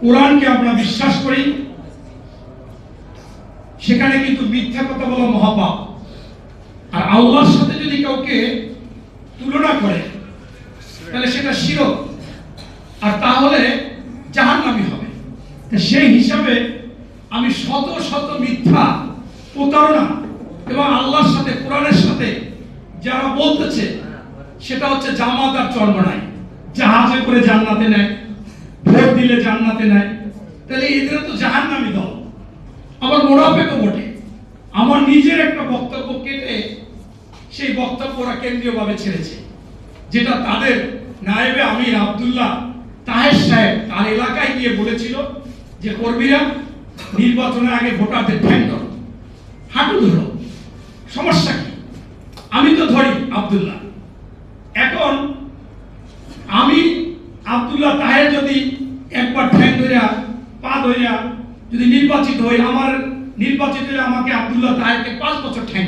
কোরআনকে আমরা বিশ্বাস করি। সেখানে কিন্তু মিথ্যা কথা বলা মহাপাপ। আর আল্লাহর সাথে যদি কাউকে তুলনা করে, তাহলে সেটা শিরক। আর তাহলে জাহান্নামী হবে। তা সেই হিসাবে আমি শত শত মিথ্যা প্রতারণা এবং আল্লাহর সাথে, কোরআনের সাথে যারা বলতেছে, সেটা হচ্ছে জামাত আর চর্মনাই জাহাজে করে জান্নাতে নেয় ভোট দিলে জান্নাতে নেয় তাহলে এদের তো জাহান জাহান্নামী দল। আমার মোনাফেকও বটে। আমার নিজের একটা বক্তব্য কেটে সেই বক্তব্য ওরা কেন্দ্রীয়ভাবে ছেড়েছে, যেটা তাদের নায়েবে আমির আব্দুল্লাহ তাহের সাহেব তার এলাকায় গিয়ে বলেছিল যে, কর্মীরা নির্বাচনের আগে ভোটারদের ঠ্যাং ধরো, হাঁটু ধরো, সমস্যা কি? আমি তো ধরি আব্দুল্লাহ। এখন আমি আব্দুল্লাহ তাহের যদি যদি নির্বাচিত হই আমার নির্বাচিত আমাকে আব্দুল্লাহ তাহেরকে পাঁচ বছর ঠ্যাং